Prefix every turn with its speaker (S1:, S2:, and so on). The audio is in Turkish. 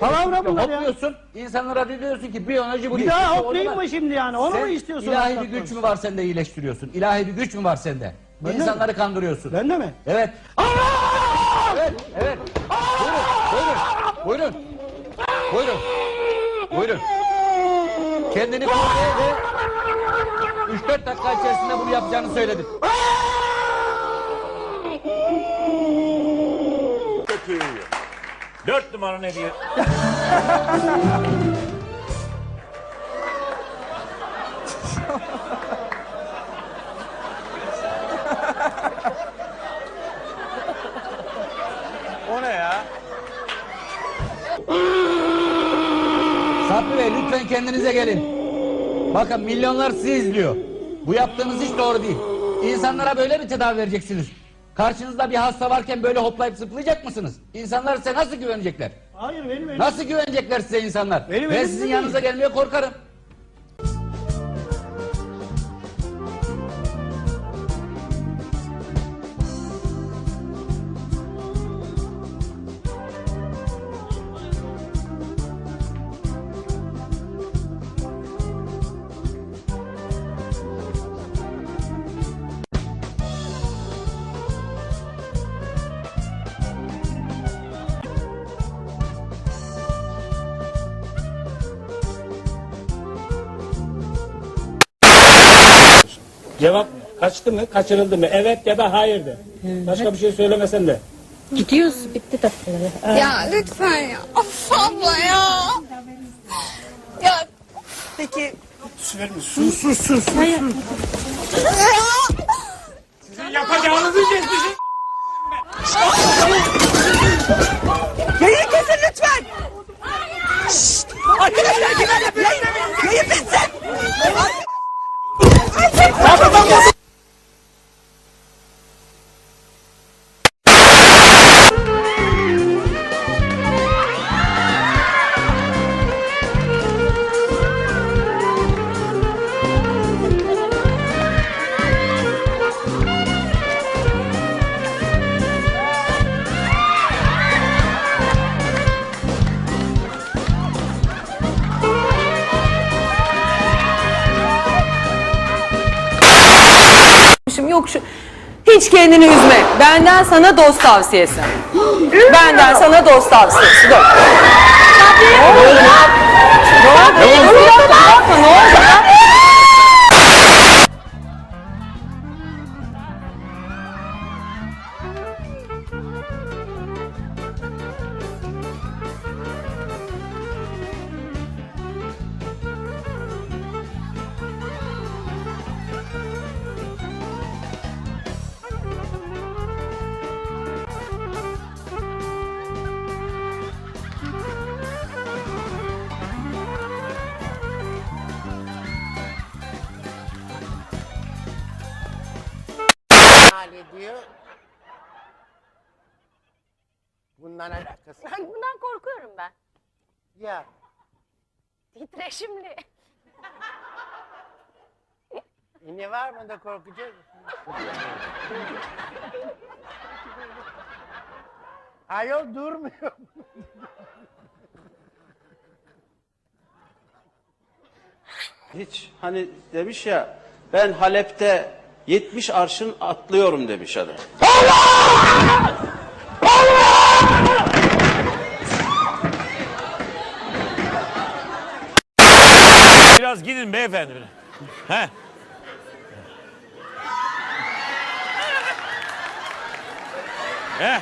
S1: Palavra bunlar ya.
S2: Hopluyorsun, insanlara diyorsun ki biyoloji bu
S1: Bir
S2: değil.
S1: daha
S2: o
S1: hoplayayım
S2: zaman
S1: mı şimdi yani? Onu mu
S2: sen
S1: istiyorsun?
S2: ilahi bir güç mü var sende iyileştiriyorsun? İlahi bir güç mü var sende?
S1: Bende
S2: İnsanları kandırıyorsun.
S1: Ben de mi?
S2: Evet. Evet, evet. Buyurun, buyurun. Buyurun. Buyurun. Buyurun. Kendini koru ve 3-4 dakika içerisinde bunu yapacağını söyledin.
S3: Dört numara ne diyor? o ne ya?
S2: Sabri Bey lütfen kendinize gelin. Bakın milyonlar sizi izliyor. Bu yaptığınız hiç doğru değil. İnsanlara böyle mi tedavi vereceksiniz? Karşınızda bir hasta varken böyle hoplayıp zıplayacak mısınız? İnsanlar size nasıl güvenecekler?
S1: Hayır benim elim.
S2: Nasıl güvenecekler size insanlar?
S1: Benim
S2: ben
S1: elimde
S2: sizin
S1: değil.
S2: yanınıza gelmeye korkarım.
S4: Cevap kaçtı mı, kaçırıldı mı? Evet ya da hayır de. Başka bir şey söylemesen de.
S5: Gidiyoruz. Bitti tatlıları.
S6: Ya lütfen ya. Of abla ya. Ya
S7: Peki
S4: Yapacağınızı kesmişim.
S8: Yok şu hiç kendini üzme. Benden sana dost tavsiyesi. Benden sana dost tavsiyesi. Dur.
S9: Bundan alakası yok.
S5: Bundan korkuyorum ben.
S9: Ya
S5: Titreşimli.
S9: e ne var bunda korkacak? Ayol durmuyor.
S10: Hiç hani demiş ya ben Halep'te 70 arşın atlıyorum demiş adam.
S3: Biraz gidin beyefendi. He. He.